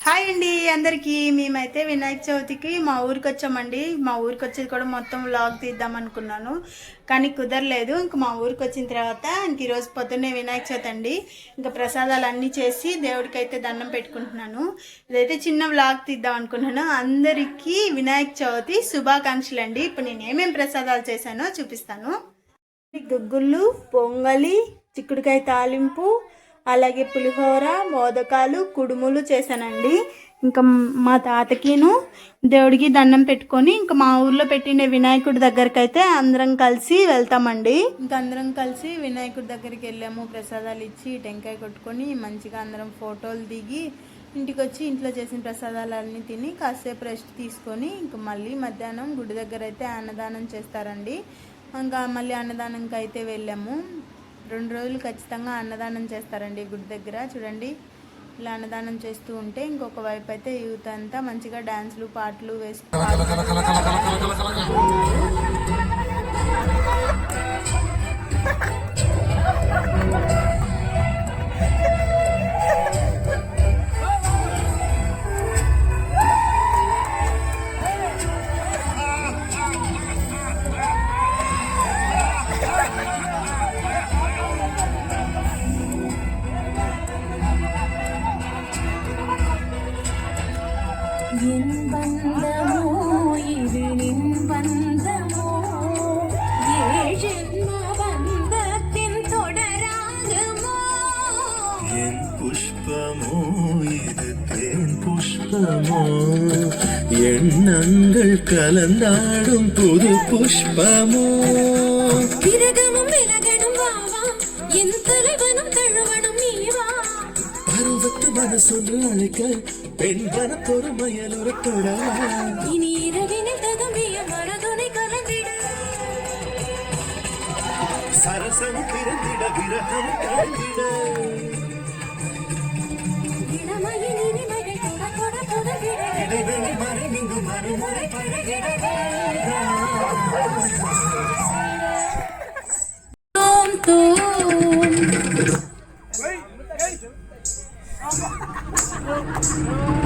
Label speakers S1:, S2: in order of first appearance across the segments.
S1: Hi అండి అందరికీ మేమైతే వినాయక చవితికి మా ఊరికి వచ్చామండి మా ఊరికి వచ్చేది కూడా మొత్తం వ్లాగ్ తీద్దాం అనుకున్నాను కానీ కుదరలేదు. ఇంక మా ఊరికి వచ్చిన తర్వాత ఇంక ఈరోజు పొద్దున్నే వినాయక చవితి అండి. ఇంకా ప్రసాదాలు అన్నీ చేసి దేవుడికి అయితే దండం పెట్టుకుంటున్నాను. ఇదైతే చిన్న వ్లాగ్ తీద్దాం అనుకున్నాను. అందరికీ వినాయక చవితి శుభాకాంక్షలు అండి. ఇప్పుడు నేను ఏమేమి ప్రసాదాలు చేశానో చూపిస్తాను. గుగ్గుళ్ళు పొంగలి చిక్కుడుకాయ తాలింపు అలాగే పులిహోర మోదకాలు కుడుములు చేశానండి. ఇంకా మా తాతకిను దేవుడికి దండం పెట్టుకొని ఇంకా మా ఊర్లో పెట్టిన వినాయకుడి దగ్గరికి అయితే అందరం కలిసి వెళ్తామండి. ఇంకా అందరం కలిసి వినాయకుడి దగ్గరికి వెళ్ళాము. ప్రసాదాలు ఇచ్చి టెంకాయ కొట్టుకొని మంచిగా అందరం ఫోటోలు దిగి ఇంటికి వచ్చి ఇంట్లో చేసిన ప్రసాదాలన్నీ తిని కాసేపు రెస్ట్ తీసుకొని ఇంకా మళ్ళీ మధ్యాహ్నం గుడి దగ్గర అయితే అన్నదానం చేస్తారండి. ఇంకా మళ్ళీ అన్నదానంకి అయితే వెళ్ళాము. రెండు రోజులు ఖచ్చితంగా అన్నదానం చేస్తారండి గుడి దగ్గర చూడండి ఇలా అన్నదానం చేస్తూ ఉంటే ఇంకొక వైపు అయితే యూత్ అంతా మంచిగా డ్యాన్స్లు పాటలు వేస్తూ
S2: புஷ்பமோ இது தேன் புஷ்பமோ? எண்ணங்கள் கலந்தாடும் புது புஷ்பமோ?
S3: விரகமும் விலகணும் வாவா என் தலைவனும் தழுவனும் நீவா
S2: பருவத்து மனசொன்று அழைக்க பெண் கனத்தொரு மயல் ஒரு
S3: இனி இரவினில் ததும்பிய மரதுனை கலந்திட.
S2: சரசம் பிறந்திட கிரகம் கலந்திட.
S3: இளமையின் இனிமைகள் கொட கொட தொடங்கிட
S2: இடைவெளி மறைந்து மறுமுறை
S3: பழகிட No, no.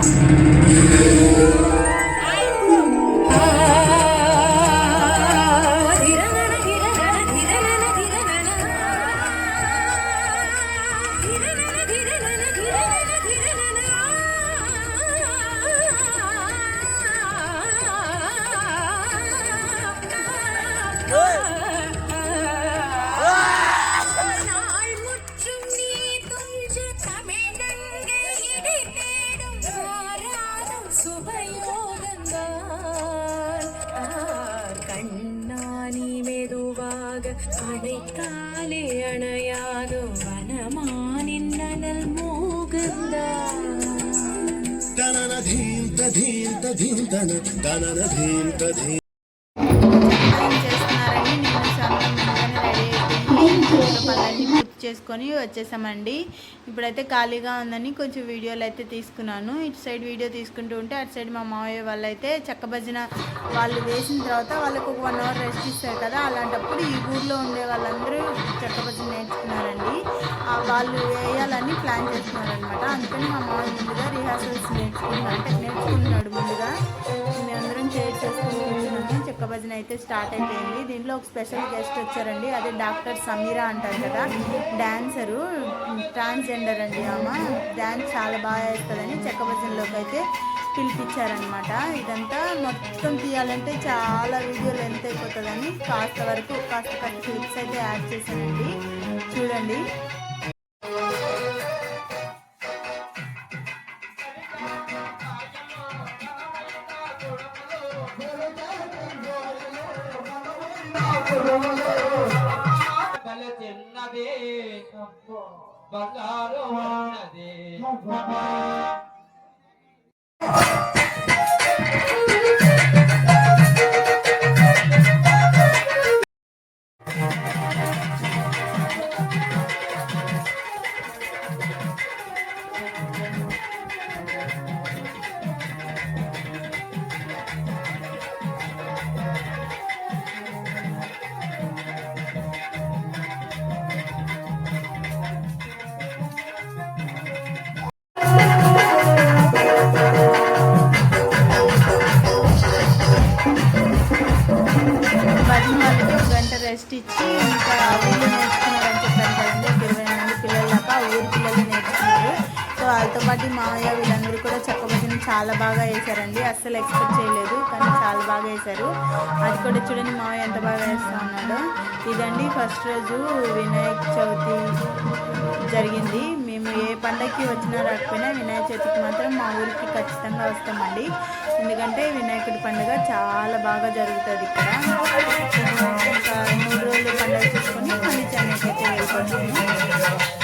S3: அழகாக படைத்தாலே அணையாதோ வனமானின் நனல்
S1: மூகுந்தார் தனன தீம் தீம் தன தனன தீம் చేసుకొని వచ్చేసామండి. ఇప్పుడైతే ఖాళీగా ఉందని కొంచెం వీడియోలు అయితే తీసుకున్నాను. ఇటు సైడ్ వీడియో తీసుకుంటూ ఉంటే అటు సైడ్ మా మావయ్య వాళ్ళు అయితే చెక్క భజన వాళ్ళు వేసిన తర్వాత వాళ్ళకు ఒక వన్ అవర్ రెస్ట్ ఇస్తారు కదా. అలాంటప్పుడు ఈ ఊర్లో ఉండే వాళ్ళందరూ చెక్క భజన నేర్చుకున్నారండి. వాళ్ళు వేయాలని ప్లాన్ చేస్తున్నారనమాట అందుకని మా మావయ్య ముందుగా రిహార్సల్స్ నేర్చుకున్నారు అంటే నేర్చుకుంటున్నాడు ముందుగా. భజన అయితే స్టార్ట్ అయిపోయింది. దీంట్లో ఒక స్పెషల్ గెస్ట్ వచ్చారండి. అదే డాక్టర్ సమీరా అంటారు కదా. డాన్సరు ట్రాన్స్జెండర్ అండి ఆమె. డాన్స్ చాలా బాగా వేస్తుందని చెక్క భజనలోకి అయితే పిలిపించారనమాట ఇదంతా మొత్తం తీయాలంటే చాలా వీడియో లెంత్ అయిపోతుందని కాస్త వరకు కాస్త కాస్త క్లిప్స్ అయితే యాడ్ చేశానండి. చూడండి.
S4: బల చిన్నది బంగారు ఉన్నది.
S1: పిల్లలు నేర్చుకున్నారు సో వాళ్ళతో పాటు మామయ్య వీళ్ళందరూ కూడా చెక్క చాలా బాగా వేశారండి అస్సలు ఎక్స్పెక్ట్ చేయలేదు కానీ చాలా బాగా వేశారు అది కూడా చూడండి మామయ్య ఎంత బాగా వేస్తూ ఉన్నాడు. ఇదండి ఫస్ట్ రోజు వినాయక చవితి జరిగింది. మేము ఏ పండగకి వచ్చినా రాకపోయినా వినాయక చవితికి మాత్రం మా ఊరికి ఖచ్చితంగా వస్తామండి. ఎందుకంటే వినాయకుడి పండుగ చాలా బాగా జరుగుతుంది ఇక్కడ. మూడు రోజులు పండుగ చూసుకొని మళ్ళీ చెన్నైకి అయితే